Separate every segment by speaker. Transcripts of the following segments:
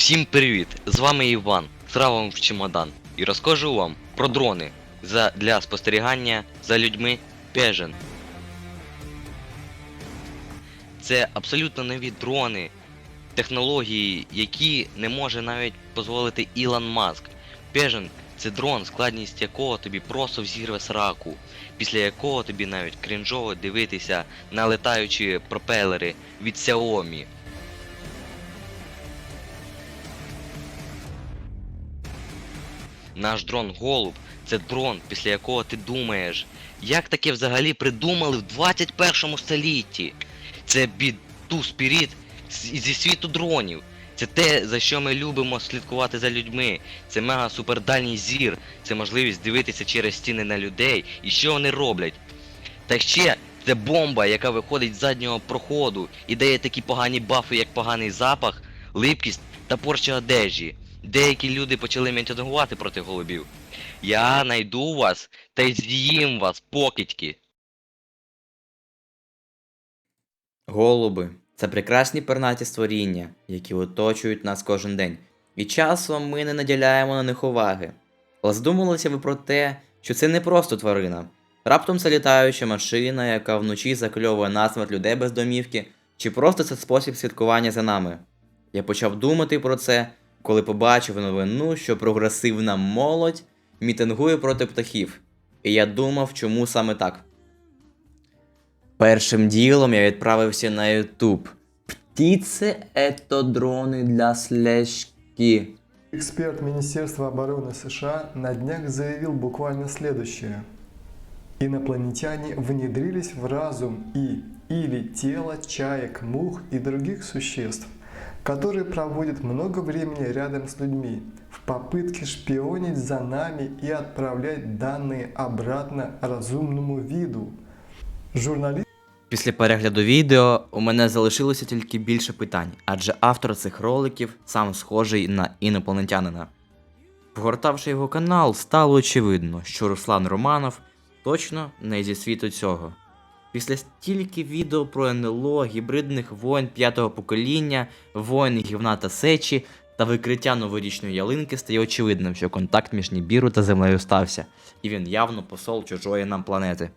Speaker 1: Всім привіт! З вами Іван, Травом в чемодан, і розкажу вам про дрони за, для спостерігання за людьми Пежен. Це абсолютно нові дрони, технології, які не може навіть дозволити Ілон Маск. Пежен це дрон, складність якого тобі просто взірве сраку, після якого тобі навіть крінжово дивитися на летаючі пропелери від Xiaomi. Наш дрон Голуб це дрон, після якого ти думаєш, як таке взагалі придумали в 21 столітті? Це Біту з- зі світу дронів. Це те, за що ми любимо слідкувати за людьми. Це мега супердальній зір, це можливість дивитися через стіни на людей і що вони роблять. Та ще це бомба, яка виходить з заднього проходу і дає такі погані бафи, як поганий запах, липкість та порча одежі. Деякі люди почали мітингувати проти голубів. Я найду вас та й з'їм вас, покидьки.
Speaker 2: Голуби це прекрасні пернаті створіння, які оточують нас кожен день, і часом ми не наділяємо на них уваги. Але задумувалися ви про те, що це не просто тварина. Раптом це літаюча машина, яка вночі закльовує насмерть людей без домівки, чи просто це спосіб слідкування за нами. Я почав думати про це, коли побачив новину, що прогресивна молодь мітингує проти птахів. І я думав, чому саме так. Першим ділом я відправився на YouTube. Птиці – это дрони для слежки.
Speaker 3: Эксперт Министерства обороны США на днях заявил буквально следующее. Инопланетяне внедрились в разум и или тело чаек, мух и других существ, которые проводят много времени рядом с людьми в попытке шпионить за нами и отправлять данные обратно разумному виду. Журналист
Speaker 2: Після перегляду відео у мене залишилося тільки більше питань, адже автор цих роликів сам схожий на інопланетянина. Погортавши його канал, стало очевидно, що Руслан Романов точно не зі світу цього. Після стільки відео про НЛО, гібридних воїн п'ятого покоління, воїн гівна та сечі та викриття новорічної ялинки стає очевидним, що контакт між Нібіру та землею стався, і він явно посол чужої нам планети.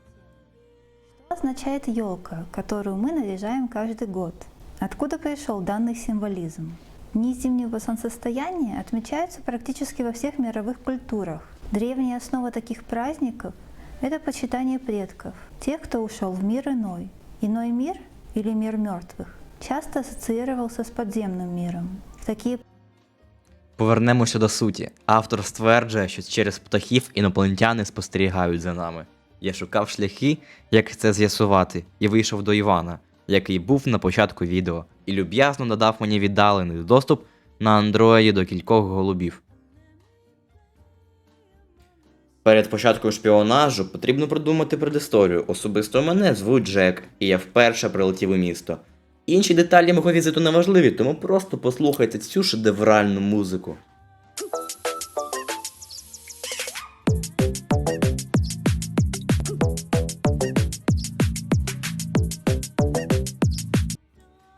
Speaker 4: Что означает елка, которую мы наряжаем каждый год? Откуда пришел данный символизм? Дни зимнего солнцестояния отмечаются практически во всех мировых культурах. Древняя основа таких праздников – это почитание предков, тех, кто ушел в мир иной. Иной мир или мир мертвых часто ассоциировался с подземным миром. В такие
Speaker 2: Повернемося до суті. Автор стверджує, що через птахів інопланетяни спостерігають за нами. Я шукав шляхи, як це з'ясувати, і вийшов до Івана, який був на початку відео, і люб'язно надав мені віддалений доступ на андроїді до кількох голубів. Перед початком шпіонажу потрібно продумати предісторію. Особисто мене звуть Джек, і я вперше прилетів у місто. Інші деталі мого візиту не важливі, тому просто послухайте цю шедевральну музику.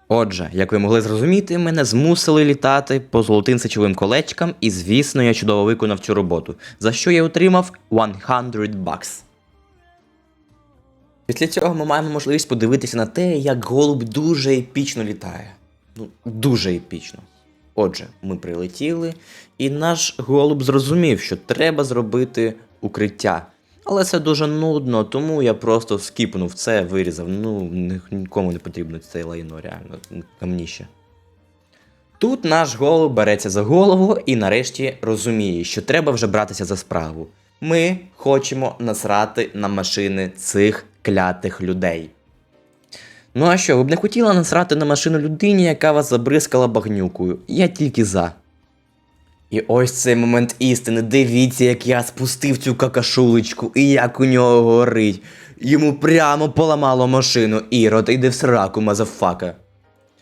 Speaker 2: Отже, як ви могли зрозуміти, мене змусили літати по золотим сечовим колечкам, і звісно, я чудово виконав цю роботу, за що я отримав 100 бакс. Після цього ми маємо можливість подивитися на те, як голуб дуже епічно літає. Ну, дуже епічно. Отже, ми прилетіли, і наш голуб зрозумів, що треба зробити укриття. Але це дуже нудно, тому я просто скіпнув це, вирізав. Ну, нікому не потрібно це лайно, реально, камніще. Тут наш голуб береться за голову і нарешті розуміє, що треба вже братися за справу. Ми хочемо насрати на машини цих клятих людей. Ну а що, ви б не хотіли насрати на машину людині, яка вас забризкала багнюкою? Я тільки за. І ось цей момент істини. Дивіться, як я спустив цю какашулечку і як у нього горить. Йому прямо поламало машину. Ірод, іди в сраку, мазафака.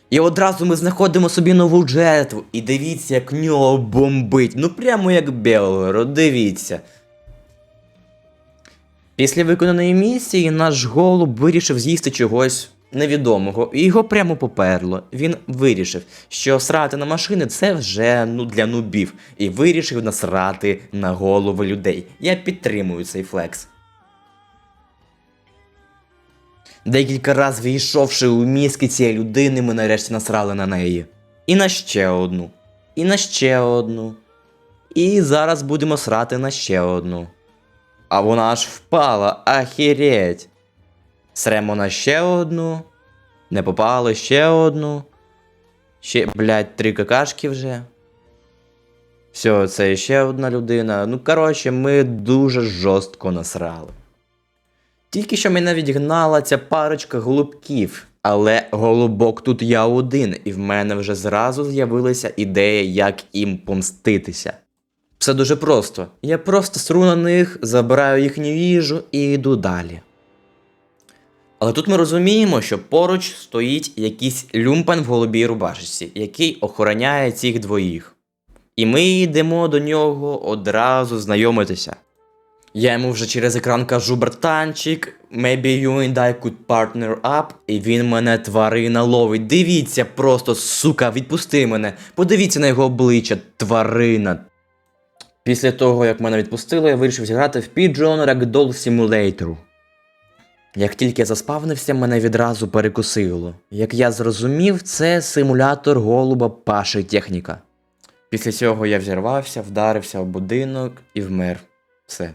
Speaker 2: І одразу ми знаходимо собі нову жертву. І дивіться, як нього бомбить. Ну прямо як Белгород, дивіться. Після виконаної місії наш голуб вирішив з'їсти чогось невідомого, і його прямо поперло. Він вирішив, що срати на машини це вже ну для нубів, і вирішив насрати на голови людей. Я підтримую цей флекс. Декілька разів війшовши у мізки цієї людини, ми нарешті насрали на неї. І на ще одну. І на ще одну. І зараз будемо срати на ще одну. А вона аж впала, ахереть. Сремо на ще одну. Не попало ще одну. Ще, блядь, три какашки вже. Все, це ще одна людина. Ну, коротше, ми дуже жорстко насрали. Тільки що мене відгнала ця парочка голубків. Але голубок тут я один, і в мене вже зразу з'явилася ідея, як їм помститися. Все дуже просто. Я просто сру на них, забираю їхню їжу і йду далі. Але тут ми розуміємо, що поруч стоїть якийсь люмпен в голубій рубашечці, який охороняє цих двоїх. І ми йдемо до нього одразу знайомитися. Я йому вже через екран кажу, братанчик, maybe you and I could partner up, і він мене тварина ловить. Дивіться, просто, сука, відпусти мене. Подивіться на його обличчя, тварина. Після того, як мене відпустили, я вирішив зіграти в Pigeon Ragdoll Simulator. Як тільки заспавнився, мене відразу перекусило. Як я зрозумів, це симулятор голуба Паши техніка. Після цього я взірвався, вдарився в будинок і вмер. Все.